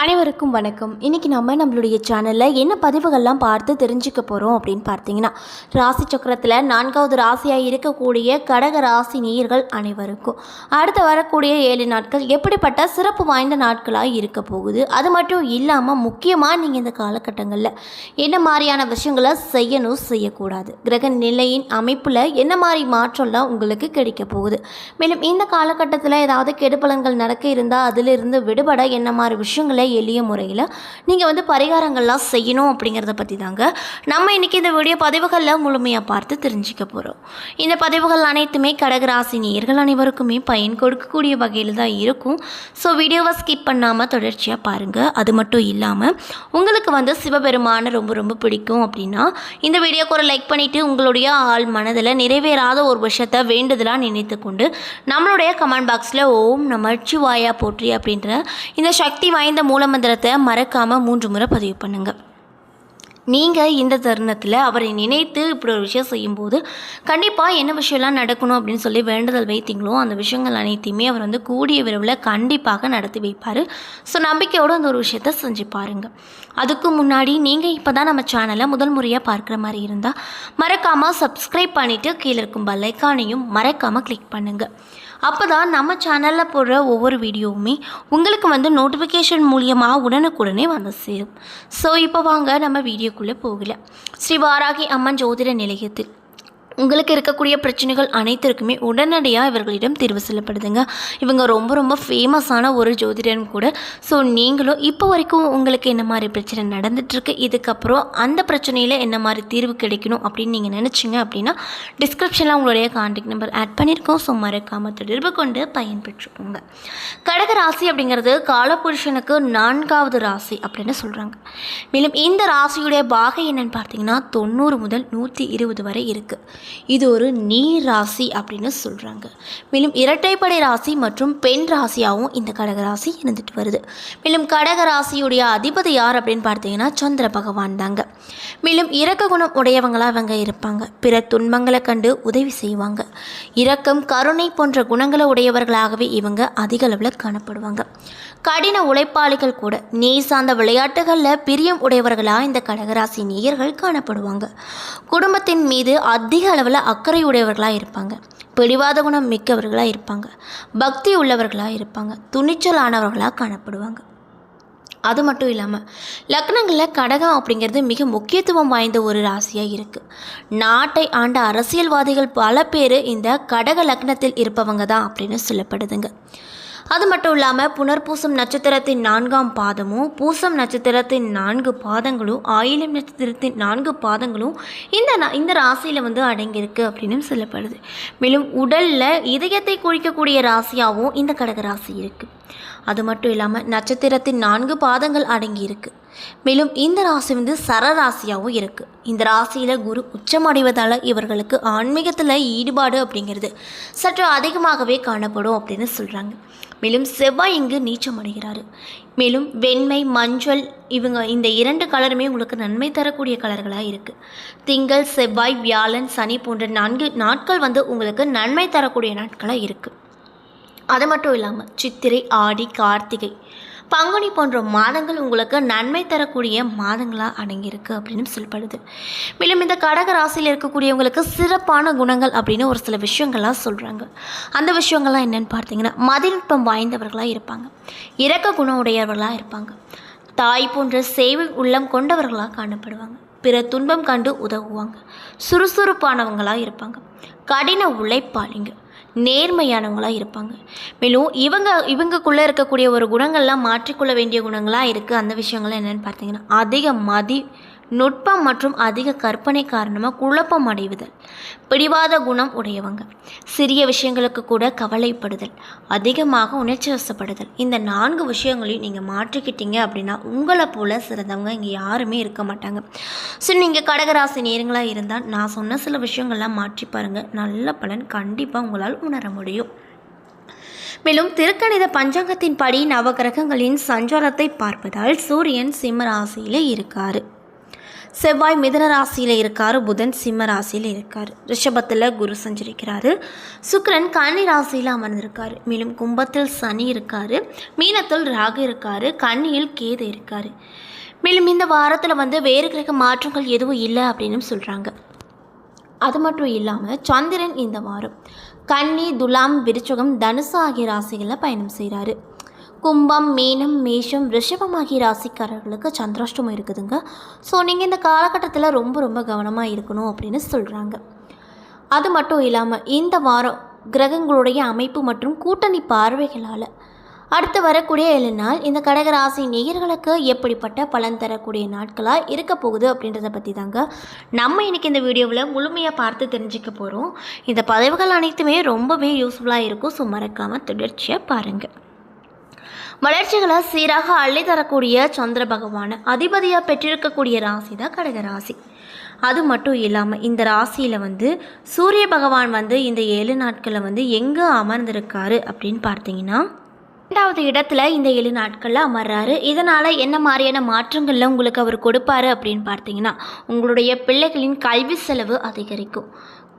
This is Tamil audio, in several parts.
அனைவருக்கும் வணக்கம். இன்றைக்கி நம்ம நம்மளுடைய சேனலில் என்ன பதிவுகள்லாம் பார்த்து தெரிஞ்சுக்க போகிறோம் அப்படின்னு பார்த்தீங்கன்னா ராசி சக்கரத்தில் நான்காவது ராசியாக இருக்கக்கூடிய கடக ராசி நேயர்கள் அனைவருக்கும். அடுத்து வரக்கூடிய ஏழு நாட்கள் எப்படிப்பட்ட சிறப்பு வாய்ந்த நாட்களாக இருக்க போகுது? அது மட்டும் இல்லாமல் முக்கியமாக நீங்கள் இந்த காலகட்டங்களில் என்ன மாதிரியான விஷயங்களை செய்யணும் செய்யக்கூடாது. கிரக நிலையின் அமைப்பில் என்ன மாதிரி மாற்றம்லாம் உங்களுக்கு கிடைக்க போகுது? மேலும் இந்த காலகட்டத்தில் ஏதாவது கெடுபலன்கள் நடக்க இருந்தால் அதிலிருந்து விடுபட என்ன மாதிரி விஷயங்களை எளிய முறையில் நீங்கள் வந்து பரிகாரங்கள்லாம் செய்யணும் அப்படிங்கிறத பற்றி தாங்க நம்ம இன்றைக்கி இந்த வீடியோ பதிவுகளில் முழுமையாக பார்த்து தெரிஞ்சுக்க போகிறோம் இந்த பதிவுகள் அனைத்துமே கடகராசி நேயர்கள் அனைவருக்குமே பயன் கொடுக்கக்கூடிய வகையில் தான் இருக்கும். ஸோ வீடியோவை ஸ்கிப் பண்ணாமல் தொடர்ச்சியாக பாருங்கள் அது மட்டும் இல்லாமல் உங்களுக்கு வந்து சிவபெருமானை ரொம்ப ரொம்ப பிடிக்கும் அப்படின்னா இந்த வீடியோக்கு ஒரு லைக் பண்ணிவிட்டு உங்களுடைய ஆள் மனதில் நிறைவேறாத ஒரு விஷயத்தை வேண்டுதலாக நினைத்து கொண்டு நம்மளுடைய கமெண்ட் பாக்ஸில் ஓம் நமச்சிவாயா போற்றி அப்படின்ற இந்த சக்தி வாய்ந்த மூலமந்திரத்தை மறக்காமல் மூன்று முறை பதிவு பண்ணுங்கள் நீங்கள் இந்த தருணத்தில் அவரை நினைத்து இப்படி ஒரு விஷயம் செய்யும்போது கண்டிப்பாக என்ன விஷயம்லாம் நடக்கணும் அப்படின்னு சொல்லி வேண்டுதல் வைத்தீங்களோ அந்த விஷயங்கள் அனைத்தையுமே அவர் வந்து கூடிய விரைவில் கண்டிப்பாக நடத்தி வைப்பார். ஸோ நம்பிக்கையோடு அந்த ஒரு விஷயத்த செஞ்சு பாருங்கள் அதுக்கு முன்னாடி நீங்கள் இப்போ தான் நம்ம சேனலை முதல் முறையாக பார்க்குற மாதிரி இருந்தால் மறக்காமல் சப்ஸ்கிரைப் பண்ணிவிட்டு கீழே இருக்கும் பல்லைக்கானையும் மறக்காமல் கிளிக் பண்ணுங்கள் அப்போ தான் நம்ம சேனலில் போடுற ஒவ்வொரு வீடியோவுமே உங்களுக்கு வந்து நோட்டிஃபிகேஷன் மூலியமாக உடனுக்குடனே வந்து சேரும். ஸோ இப்போ வாங்க நம்ம வீடியோக்குள்ளே போகல ஸ்ரீ வாராகி அம்மன் ஜோதிட நிலையத்தில் உங்களுக்கு இருக்கக்கூடிய பிரச்சனைகள் அனைத்திற்குமே உடனடியாக இவர்களிடம் தீர்வு செல்லப்படுதுங்க. இவங்க ரொம்ப ரொம்ப ஃபேமஸான ஒரு ஜோதிடன் கூட. ஸோ நீங்களும் இப்போ வரைக்கும் உங்களுக்கு என்ன மாதிரி பிரச்சனை நடந்துட்டுருக்கு? இதுக்கப்புறம் அந்த பிரச்சனையில் என்ன மாதிரி தீர்வு கிடைக்கணும் அப்படின்னு நீங்கள் நினச்சிங்க அப்படின்னா டிஸ்கிரிப்ஷனில் உங்களுடைய கான்டாக்ட் நம்பர் ஆட் பண்ணியிருக்கோம் ஸோ மறக்காமல் தொடர்பு கொண்டு பயன்பெற்றுக்கோங்க. கடக ராசி அப்படிங்கிறது காலபுருஷனுக்கு நான்காவது ராசி அப்படின்னு சொல்கிறாங்க மேலும் இந்த ராசியுடைய பாகை என்னன்னு பார்த்தீங்கன்னா தொண்ணூறு முதல் நூற்றி இருபது வரை இருக்குது இது ஒரு நீர் ராசி அப்படின்னு சொல்கிறாங்க மேலும் இரட்டைப்படை ராசி மற்றும் பெண் ராசியாகவும் இந்த கடக ராசி இருந்துட்டு வருது. மேலும் கடக ராசியுடைய அதிபதி யார் அப்படின்னு பார்த்தீங்கன்னா சந்திர பகவான் தாங்க. மேலும் இரக்க குணம் உடையவங்களாக இவங்க இருப்பாங்க. பிற துன்பங்களை கண்டு உதவி செய்வாங்க. இரக்கம் கருணை போன்ற குணங்களை உடையவர்களாகவே இவங்க அதிக அளவில் காணப்படுவாங்க. கடின உழைப்பாளிகள் கூட நெய் சார்ந்த விளையாட்டுகளில் பிரியம் உடையவர்களாக இந்த கடகராசி நேயர்கள் காணப்படுவாங்க. குடும்பத்தின் மீது அதிக அளவில் அக்கறை உடையவர்களாக இருப்பாங்க. பிடிவாத குணம் மிக்கவர்களாக இருப்பாங்க. பக்தி உள்ளவர்களாக இருப்பாங்க. துணிச்சலானவர்களாக காணப்படுவாங்க. அது மட்டும் இல்லாமல் லக்னங்களில் கடகம் அப்படிங்கிறது மிக முக்கியத்துவம் வாய்ந்த ஒரு ராசியாக இருக்குது நாட்டை ஆண்ட அரசியல்வாதிகள் பல பேர் இந்த கடக லக்னத்தில் இருப்பவங்க தான் அப்படின்னு சொல்லப்படுதுங்க. அது மட்டும் இல்லாமல் புனர்பூசம் நட்சத்திரத்தின் நான்காம் பாதமும் பூசம் நட்சத்திரத்தின் நான்கு பாதங்களும் ஆயிலம் நட்சத்திரத்தின் நான்கு பாதங்களும் இந்த இந்த ராசியில் வந்து அடங்கியிருக்கு அப்படின்னு சொல்லப்படுது. மேலும் உடலில் இதயத்தை குறிக்கக்கூடிய ராசியாகவும் இந்த கடக ராசி இருக்குது அது மட்டும் இல்லாமல் நட்சத்திரத்தின் நான்கு பாதங்கள் அடங்கியிருக்கு மேலும் இந்த ராசி வந்து சரராசியாகவும் இருக்குது இந்த ராசியில் குரு உச்சமடைவதால் இவர்களுக்கு ஆன்மீகத்தில் ஈடுபாடு அப்படிங்கிறது சற்று அதிகமாகவே காணப்படும் அப்படின்னு சொல்கிறாங்க மேலும் செவ்வாய் இங்கு நீச்சம் அடைகிறாரு. மேலும் வெண்மை மஞ்சள் இவங்க இந்த இரண்டு கலருமே உங்களுக்கு நன்மை தரக்கூடிய கலர்களாக இருக்குது திங்கள் செவ்வாய் வியாழன் சனி போன்ற நான்கு நாட்கள் வந்து உங்களுக்கு நன்மை தரக்கூடிய நாட்களாக இருக்குது அது மட்டும் இல்லாமல் சித்திரை ஆடி கார்த்திகை. பங்குனி போன்ற மாதங்கள் உங்களுக்கு நன்மை தரக்கூடிய மாதங்களாக அடங்கியிருக்கு அப்படின்னு சொல்லப்படுது. மேலும் இந்த கடக ராசியில் இருக்கக்கூடியவங்களுக்கு சிறப்பான குணங்கள் அப்படின்னு ஒரு சில விஷயங்கள்லாம் சொல்கிறாங்க அந்த விஷயங்கள்லாம் என்னென்னு பார்த்தீங்கன்னா மதிநுட்பம் வாய்ந்தவர்களாக இருப்பாங்க. இறக்க குணம் உடையவர்களாக இருப்பாங்க. தாய் போன்ற சேவை உள்ளம் கொண்டவர்களாக காணப்படுவாங்க. பிற துன்பம் கண்டு உதவுவாங்க. சுறுசுறுப்பானவங்களாக இருப்பாங்க. கடின உழைப்பாளிங்க. நேர்மையானவங்களாக இருப்பாங்க. மேலும் இவங்க இவங்கக்குள்ளே இருக்கக்கூடிய ஒரு குணங்கள்லாம் மாற்றிக்கொள்ள வேண்டிய குணங்களாக இருக்குது அந்த விஷயங்கள்லாம் என்னென்னு பார்த்தீங்கன்னா அதிக மதி நுட்பம் மற்றும் அதிக கற்பனை காரணமாக குழப்பம் அடைவுதல். பிடிவாத குணம் உடையவங்க. சிறிய விஷயங்களுக்கு கூட கவலைப்படுதல். அதிகமாக உணர்ச்சி வசப்படுதல். இந்த நான்கு விஷயங்களையும் நீங்கள் மாற்றிக்கிட்டீங்க அப்படின்னா உங்களை போல சிறந்தவங்க இங்கே யாருமே இருக்க மாட்டாங்க. ஸோ நீங்கள் கடகராசி நேரங்களாக இருந்தால் நான் சொன்ன சில விஷயங்கள்லாம் மாற்றி பாருங்கள் நல்ல பலன் கண்டிப்பாக உங்களால் உணர முடியும். மேலும் திருக்கணித பஞ்சாங்கத்தின்படி நவகிரகங்களின் சஞ்சாரத்தை பார்ப்பதால் சூரியன் சிம்ம ராசியில் இருக்காரு. செவ்வாய் மிதன ராசியில் இருக்கார் புதன் சிம்ம ராசியில் இருக்கார். ரிஷபத்தில் குரு சஞ்சரிக்கிறாரு. சுக்கரன் கன்னி ராசியில் அமர்ந்திருக்காரு. மேலும் கும்பத்தில் சனி இருக்கார். மீனத்தில் ராகு இருக்கார். கன்னியில் கேது இருக்கார். மேலும் இந்த வாரத்தில் வந்து வேறு கிரக மாற்றங்கள் எதுவும் இல்லை அப்படின்னு சொல்கிறாங்க அது மட்டும் இல்லாமல் சந்திரன் இந்த வாரம் கன்னி துலாம் விருச்சகம் தனுசு ஆகிய ராசிகளில் பயணம் செய்கிறாரு கும்பம் மீனம் மேஷம் ரிஷபம் ஆகிய ராசிக்காரர்களுக்கு சந்திராஷ்டமம் இருக்குதுங்க. ஸோ நீங்கள் இந்த காலகட்டத்தில் ரொம்ப ரொம்ப கவனமாக இருக்கணும் அப்படின்னு சொல்கிறாங்க அது மட்டும் இல்லாமல் இந்த வாரம் கிரகங்களுடைய அமைப்பு மற்றும் கூட்டணி பார்வைகளால் அடுத்து வரக்கூடிய ஏழு நாள் இந்த கடகராசி நேயர்களுக்கு எப்படிப்பட்ட பலன் தரக்கூடிய நாட்களாக இருக்க போகுது அப்படின்றத பற்றி தாங்க நம்ம இன்றைக்கி இந்த வீடியோவில் முழுமையாக பார்த்து தெரிஞ்சுக்க போகிறோம் இந்த பதிவுகள் அனைத்துமே ரொம்பவே யூஸ்ஃபுல்லாக இருக்கும். ஸோ மறக்காமல் தொடர்ச்சியாக பாருங்கள் வளர்ச்சிகளை சீராக அள்ளி தரக்கூடிய சந்திர பகவான் அதிபதியாக பெற்றிருக்கக்கூடிய ராசி தான் கடக ராசி. அது மட்டும் இல்லாமல் இந்த ராசியில் வந்து சூரிய பகவான் வந்து இந்த ஏழு நாட்களில் வந்து எங்கே அமர்ந்திருக்காரு அப்படின்னு பார்த்தீங்கன்னா ரெண்டாவது இடத்துல இந்த ஏழு நாட்களில் அமர்றாரு. இதனால் என்ன மாதிரியான மாற்றங்களில் உங்களுக்கு அவர் கொடுப்பாரு அப்படின்னு பார்த்தீங்கன்னா உங்களுடைய பிள்ளைகளின் கல்வி செலவு அதிகரிக்கும்.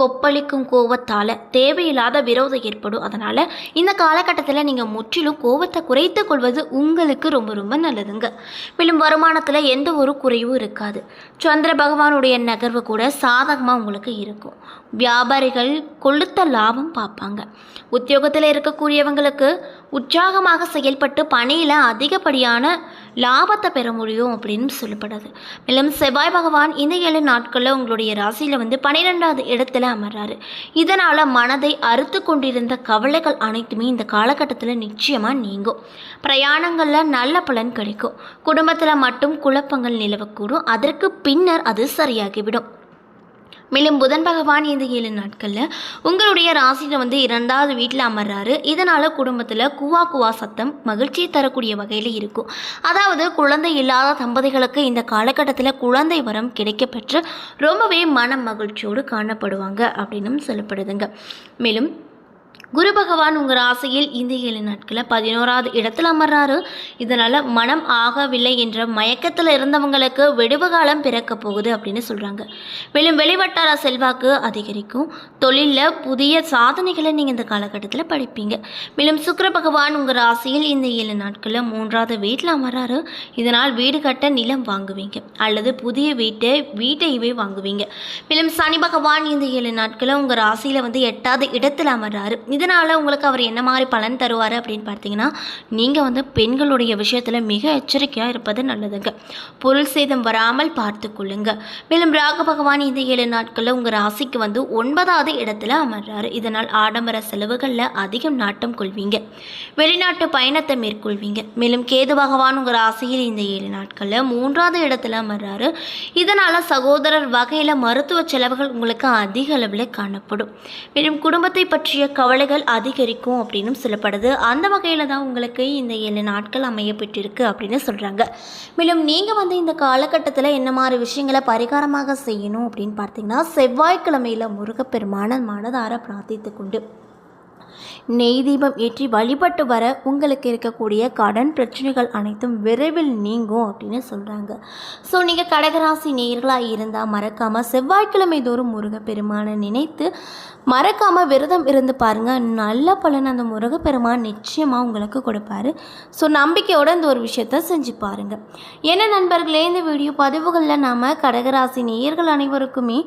கொப்பளிக்கும் கோவத்தால் தேவையில்லாத விரோதம் ஏற்படும். அதனால் இந்த காலகட்டத்தில் நீங்கள் முற்றிலும் கோவத்தை குறைத்து கொள்வது உங்களுக்கு ரொம்ப ரொம்ப நல்லதுங்க. மேலும் வருமானத்தில் எந்த ஒரு குறைவும் இருக்காது. சந்திர பகவானுடைய நகர்வு கூட சாதகமாக உங்களுக்கு இருக்கும். வியாபாரிகள் கொளுத்த லாபம் பார்ப்பாங்க. உத்தியோகத்தில் இருக்கக்கூடியவங்களுக்கு உற்சாகமாக செயல்பட்டு பணியில் அதிகப்படியான லாபத்தை பெற முடியும் அப்படின்னு சொல்லப்படுது. மேலும் செவ்வாய் பகவான் இந்த ஏழு நாட்களில் உங்களுடைய ராசியில் வந்து பன்னிரெண்டாவது இடத்துல அமர்றாரு. இதனால் மனதை அறுத்து கொண்டிருந்த கவலைகள் அனைத்துமே இந்த காலகட்டத்தில் நிச்சயமாக நீங்கும். பிரயாணங்களில் நல்ல பலன் கிடைக்கும். குடும்பத்தில் மட்டும் குழப்பங்கள் நிலவக்கூடும். அதற்கு பின்னர் அது சரியாகிவிடும். மேலும் புதன் பகவான் இந்த ஏழு நாட்களில் உங்களுடைய ராசியில் வந்து இரண்டாவது வீட்டில் அமர்றாரு. இதனால் குடும்பத்தில் குவா குவா சத்தம் மகிழ்ச்சியை தரக்கூடிய வகையில் இருக்கும். அதாவது குழந்தை இல்லாத தம்பதிகளுக்கு இந்த காலகட்டத்தில் குழந்தை வரம் கிடைக்கப்பெற்று ரொம்பவே மன மகிழ்ச்சியோடு காணப்படுவாங்க அப்படின்னும் சொல்லப்படுதுங்க. மேலும் குரு பகவான் உங்கள் ராசியில் இந்த ஏழு நாட்களில் பதினோராவது இடத்துல அமர்றாரு. இதனால் மனம் ஆகவில்லை என்ற மயக்கத்தில் இருந்தவங்களுக்கு விடுவு காலம் பிறக்க போகுது அப்படின்னு சொல்கிறாங்க மேலும் வெளிவட்டார செல்வாக்கு அதிகரிக்கும். தொழிலில் புதிய சாதனைகளை நீங்கள் இந்த காலகட்டத்தில் படிப்பீங்க. மேலும் சுக்கர பகவான் உங்கள் ராசியில் இந்த ஏழு நாட்களில் மூன்றாவது வீட்டில் அமர்றாரு. இதனால் வீடு கட்ட நிலம் வாங்குவீங்க. அல்லது புதிய வீட்டை வீட்டையவே வாங்குவீங்க. மேலும் சனி பகவான் இந்த ஏழு நாட்களில் உங்கள் ராசியில் வந்து எட்டாவது இடத்தில் அமர்றாரு. இதனால் உங்களுக்கு அவர் என்ன மாதிரி பலன் தருவார் அப்படின்னு பார்த்தீங்கன்னா நீங்கள் வந்து பெண்களுடைய விஷயத்தில் மிக எச்சரிக்கையாக இருப்பது நல்லதுங்க. பொருள் சேதம் வராமல் பார்த்து கொள்ளுங்க. மேலும் ராக பகவான் இந்த ஏழு நாட்களில் உங்கள் ராசிக்கு வந்து ஒன்பதாவது இடத்துல அமர்றாரு. இதனால் ஆடம்பர செலவுகளில் அதிகம் நாட்டம் கொள்வீங்க. வெளிநாட்டு பயணத்தை மேற்கொள்வீங்க. மேலும் கேது பகவான் உங்கள் ராசியில் இந்த ஏழு நாட்களில் மூன்றாவது இடத்துல அமர்றாரு. இதனால் சகோதரர் வகையில் மருத்துவ செலவுகள் உங்களுக்கு அதிக அளவில் காணப்படும். மேலும் குடும்பத்தை பற்றிய கவலை கவலைகள் அதிகரிக்கும் அப்படின்னு சொல்லப்படுது. அந்த வகையில் தான் உங்களுக்கு இந்த ஏழு நாட்கள் அமையப்பட்டிருக்கு அப்படின்னு சொல்கிறாங்க மேலும் நீங்கள் வந்து இந்த காலகட்டத்தில் என்ன மாதிரி விஷயங்களை பரிகாரமாக செய்யணும் அப்படின்னு பார்த்தீங்கன்னா செவ்வாய்க்கிழமையில் முருகப்பெருமான மனதார பிரார்த்தித்து கொண்டு நெய் தீபம் ஏற்றி வழிபட்டு வர உங்களுக்கு இருக்கக்கூடிய கடன் பிரச்சனைகள் அனைத்தும் விரைவில் நீங்கும் அப்படின்னு சொல்கிறாங்க ஸோ நீங்கள் கடகராசி நேர்களாக இருந்தால் மறக்காமல் செவ்வாய்க்கிழமை தோறும் முருகப்பெருமானை நினைத்து மறக்காமல் விரதம் இருந்து பாருங்கள் நல்ல பலன் அந்த முருகப்பெருமான் நிச்சயமாக உங்களுக்கு கொடுப்பாரு. ஸோ நம்பிக்கையோட இந்த ஒரு விஷயத்த செஞ்சு பாருங்கள் என்ன நண்பர்களே இந்த வீடியோ பதிவுகளில் நாம் கடகராசி நேயர்கள் அனைவருக்குமே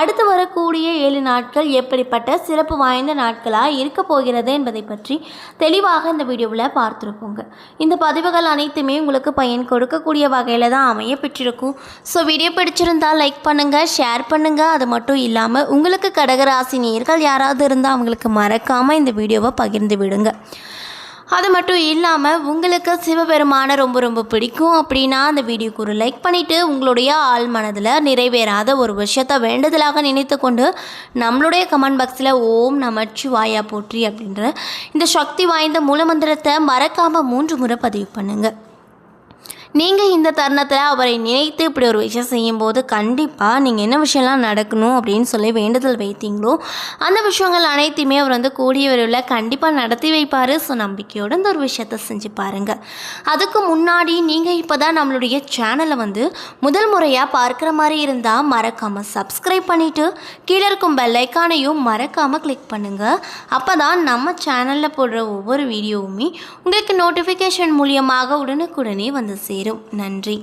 அடுத்து வரக்கூடிய ஏழு நாட்கள் எப்படிப்பட்ட சிறப்பு வாய்ந்த நாட்களாக இருக்க போகிறது என்பதை பற்றி தெளிவாக இந்த வீடியோவில் பார்த்துருப்போங்க. இந்த பதிவுகள் அனைத்துமே உங்களுக்கு பயன் கொடுக்கக்கூடிய வகையில் தான் அமைய பெற்றிருக்கும். ஸோ வீடியோ பிடிச்சிருந்தால் லைக் பண்ணுங்கள் ஷேர் பண்ணுங்கள் அது மட்டும் இல்லாமல் உங்களுக்கு கடகராசி நேர்கள் யாராவது இருந்தால் அவங்களுக்கு மறக்காமல் இந்த வீடியோவை பகிர்ந்து விடுங்க. அது மட்டும் இல்லாமல் உங்களுக்கு சிவபெருமானை ரொம்ப ரொம்ப பிடிக்கும் அப்படின்னா அந்த வீடியோக்கு ஒரு லைக் பண்ணிவிட்டு உங்களுடைய ஆள் மனதில் நிறைவேறாத ஒரு விஷயத்தை வேண்டுதலாக நினைத்து கொண்டு நம்மளுடைய கமெண்ட் பாக்ஸில் ஓம் நமச்சிவாயா போற்றி அப்படின்ற இந்த சக்தி வாய்ந்த மூலமந்திரத்தை மறக்காமல் மூன்று முறை பதிவு பண்ணுங்கள் நீங்கள் இந்த தருணத்தில் அவரை நினைத்து இப்படி ஒரு விஷயம் செய்யும்போது கண்டிப்பாக நீங்கள் என்ன விஷயம்லாம் நடக்கணும் அப்படின்னு சொல்லி வேண்டுதல் வைத்தீங்களோ அந்த விஷயங்கள் அனைத்தையுமே அவர் வந்து கூடிய விரைவில் கண்டிப்பாக நடத்தி வைப்பார். ஸோ நம்பிக்கையோடு இந்த ஒரு விஷயத்த செஞ்சு பாருங்கள் அதுக்கு முன்னாடி நீங்கள் இப்போ தான் நம்மளுடைய சேனலை வந்து முதல் முறையாக பார்க்குற மாதிரி இருந்தால் மறக்காமல் சப்ஸ்கிரைப் பண்ணிவிட்டு கீழே இருக்கும் பெல்லைக்கானையும் மறக்காமல் கிளிக் பண்ணுங்கள் அப்போ தான் நம்ம சேனலில் போடுற ஒவ்வொரு வீடியோவுமே உங்களுக்கு நோட்டிஃபிகேஷன் மூலியமாக உடனுக்குடனே வந்து சேரும் நன்றி.